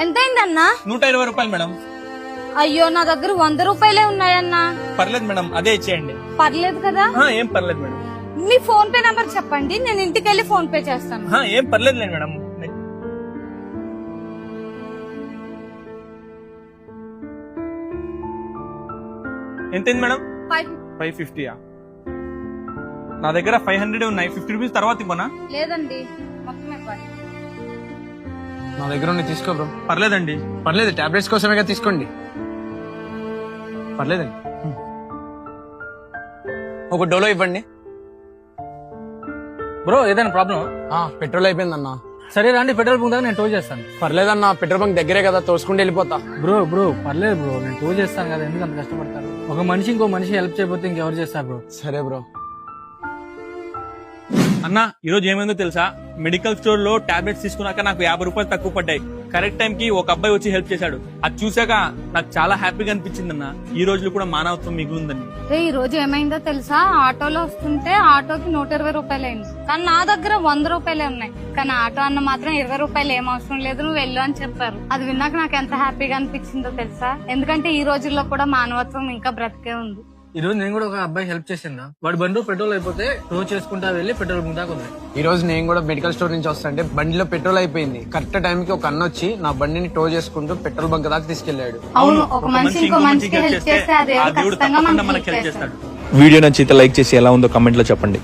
ఎంత అయిందన్నా నూట ఇరవై రూపాయలు మేడం. అయ్యో నా దగ్గర వంద రూపాయలే ఉన్నాయన్నా. పర్లేదు మేడం అదే ఇచ్చేయండి. పర్లేదు కదా? ఆ, ఏం పర్లేదు మేడం. మీ ఫోన్ పే నంబర్ చెప్పండి నేను ఇంటికి వెళ్ళి ఫోన్ పే చేస్తాను. ఆ, ఏం పర్లేదు లేదు మేడం. ఎంతైంది మేడం? ఫైవ్ ఫైవ్ ఫిఫ్టీయా? నా దగ్గర ఫైవ్ హండ్రెడ్ ఉన్నాయి. ఫిఫ్టీ రూపీస్ తర్వాత ఇవ్వనా? లేదండి మొత్తం ఇవ్వాలి. నా దగ్గర ఉంది తీసుకో బ్రో పర్లేదండి. పర్లేదు టాబ్లెట్స్ కోసమేగా తీసుకోండి. పర్లేదండి. ఒక డోలో ఇవ్వండి. బ్రో ఏదైనా ప్రాబ్లం పెట్రోల్ అయిపోయిందన్నా. సరే రండి పెట్రోల్ బంక్ దగ్గర నేను టో చేస్తాను. పర్లేదన్నా పెట్రోల్ బంక్ దగ్గరే కదా తోసుకుంటూ వెళ్ళిపోతా. బ్రో బ్రో పర్లేదు బ్రో. నేను టో చేస్తాను కదా ఎందుకు అంత కష్టపడతారు? ఒక మనిషి ఇంకో మనిషి హెల్ప్ చేయకపోతే ఇంకెవరు చేస్తారు బ్రో? సరే బ్రో. అన్న ఈ రోజు ఏమైందో తెలుసా? మెడికల్ స్టోర్లో టాబ్లెట్స్ తీసుకున్నాక నాకు యాభై రూపాయలు తక్కువ పడ్డాయి. కరెక్ట్ టైం కి ఒక అబ్బాయి వచ్చి హెల్ప్ చేశాడు. అది చూసాక నాకు చాలా హ్యాపీగా అనిపించింది అన్న. ఈ రోజులు కూడా మానవత్వం మిగులుందని. రే ఈ రోజు ఏమైందో తెలుసా? ఆటోలో వస్తుంటే ఆటోకి నూట ఇరవై రూపాయలు అయింది కానీ నా దగ్గర వంద రూపాయలే ఉన్నాయి. కానీ ఆటో అన్న మాత్రం ఇరవై రూపాయలు ఏం అవసరం లేదు నువ్వు వెళ్ళు అని చెప్పారు. అది విన్నాక నాకు ఎంత హ్యాపీగా అనిపించిందో తెలుసా? ఎందుకంటే ఈ రోజుల్లో కూడా మానవత్వం ఇంకా బ్రతికే ఉంది. ఈ రోజు నేను కూడా ఒక అబ్బాయి హెల్ప్ చేసిందా వాడి బండి పెట్రోల్ అయిపోతే టో చేసుకుంటా వెళ్ళి పెట్రోల్ బంక్ దాకా వదిలేయ్. ఈ రోజు నేను కూడా మెడికల్ స్టోర్ నుంచి వస్తాంటే బండిలో పెట్రోల్ అయిపోయింది. కరెక్ట్ టైం కి ఒక అన్న వచ్చి నా బండిని టో చేసుకుంటూ పెట్రోల్ బంక్ దాకా తీసుకెళ్ళాడు అవును ఒక మనిషి ఇంకో మనిషికి హెల్ప్ చేస్తే ఆ ఆ దేవుడు దేవుడు ఖచ్చితంగా తప్పకుండా మనకి హెల్ప్ చేస్తాడు. వీడియో నచ్చితే లైక్ చేసి ఎలా ఉందో కమెంట్లో చెప్పండి.